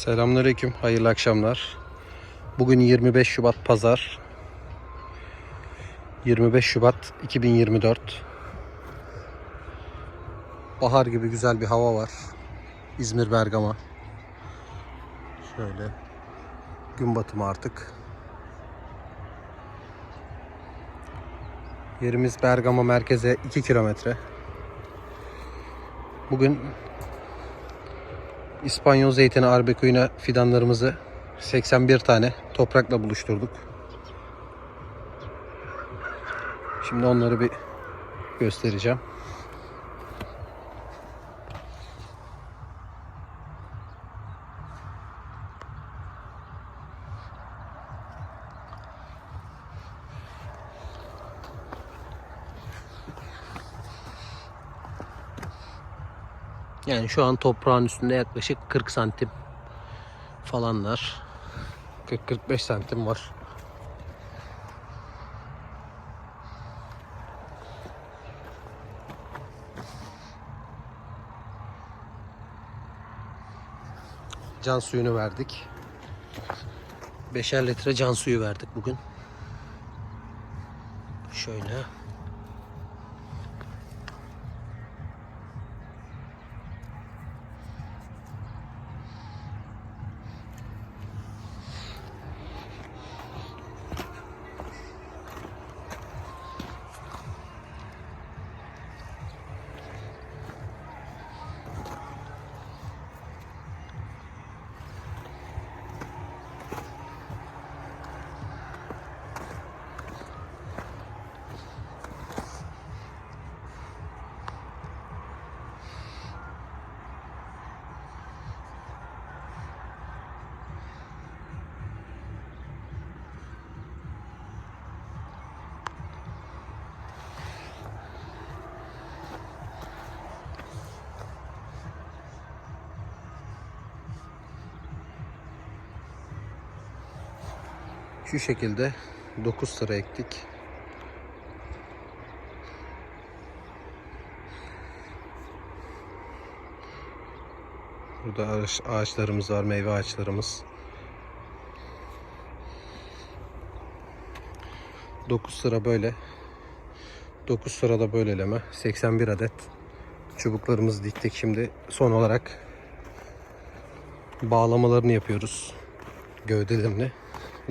Selamünaleyküm, hayırlı akşamlar. Bugün 25 Şubat Pazar. 25 Şubat 2024. Bahar gibi güzel bir hava var. İzmir Bergama. Şöyle gün batımı artık. Yerimiz Bergama merkeze 2 kilometre. Bugün İspanyol zeytini arbekuyuna fidanlarımızı 81 tane toprakla buluşturduk. Şimdi onları bir göstereceğim. Yani şu an toprağın üstünde yaklaşık 40 santim falanlar. 40-45 santim var. Can suyunu verdik. 5'er litre can suyu verdik bugün. Şöyle. Şu şekilde 9 sıra ektik. Burada ağaç, ağaçlarımız var, meyve ağaçlarımız. 9 sıra böyle. 9 sırada böyleleme. 81 adet çubuklarımızı diktik. Şimdi son olarak bağlamalarını yapıyoruz. Gövdelerini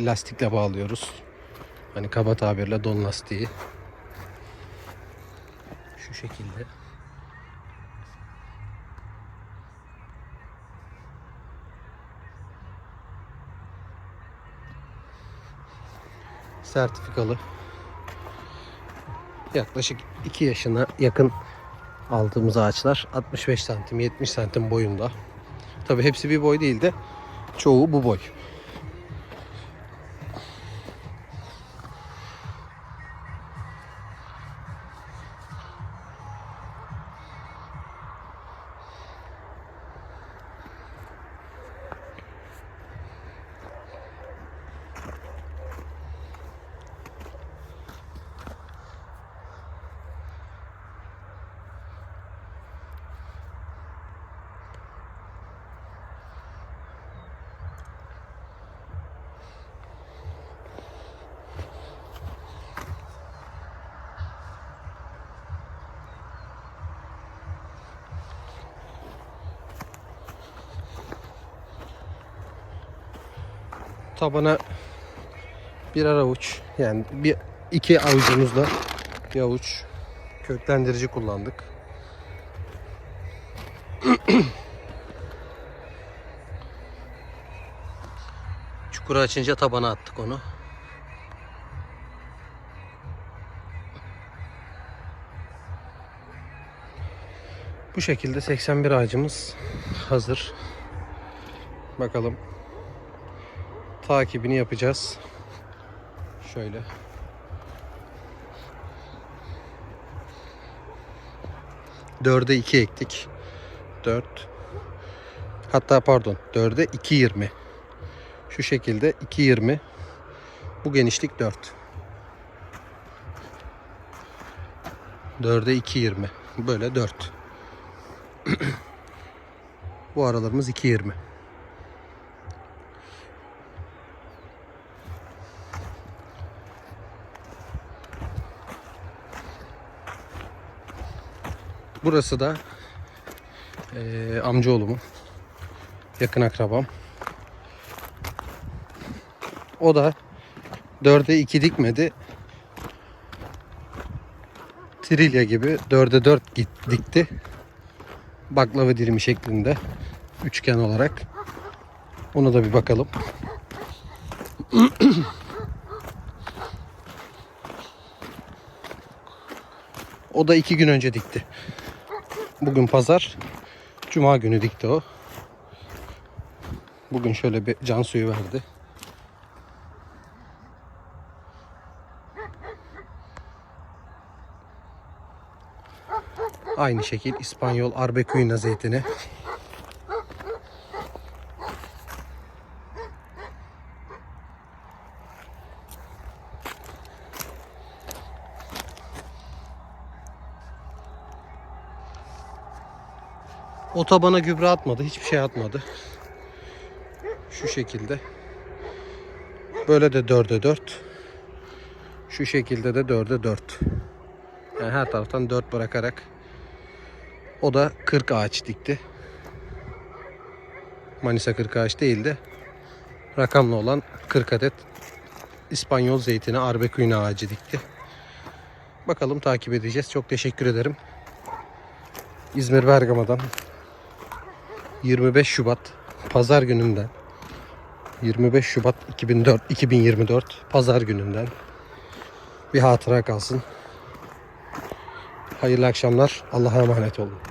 lastikle bağlıyoruz. Hani kaba tabirle don lastiği. Şu şekilde. Sertifikalı. Yaklaşık 2 yaşına yakın aldığımız ağaçlar 65 santim 70 santim boyunda. Tabi hepsi bir boy değil de çoğu bu boy. Tabana birer avuç yani bir iki avucumuzda bir avuç köklendirici kullandık. Çukuru açınca tabana attık onu. Bu şekilde 81 ağacımız hazır. Bakalım takibini yapacağız. Şöyle. Dörde iki ektik. Dört. Hatta pardon. Dörde iki yirmi. Şu şekilde iki yirmi. Bu genişlik dört. Dörde iki yirmi. Böyle dört. Bu aralarımız iki yirmi. Burası da eee amcaoğlumun yakın akrabam. O da 4'e 2 dikmedi. Trilya gibi 4'e 4 git, dikti. Baklava dilimi şeklinde. Üçgen olarak. Ona da bir bakalım. O da iki gün önce dikti. Bugün pazar. Cuma günü dikti o. Bugün şöyle bir can suyu verdi. Aynı şekil İspanyol Arbecuina zeytini. O tabana gübre atmadı. Hiçbir şey atmadı. Şu şekilde. Böyle de 4'e 4. Şu şekilde de 4'e 4. Yani her taraftan 4 bırakarak o da 40 ağaç dikti. Manisa 40 ağaç değil de rakamlı olan 40 adet İspanyol zeytini arbecuina ağacı dikti. Bakalım takip edeceğiz. Çok teşekkür ederim. İzmir Bergama'dan 25 Şubat pazar gününden 25 Şubat 2004 2024 pazar gününden bir hatıra kalsın. Hayırlı akşamlar. Allah'a emanet olun.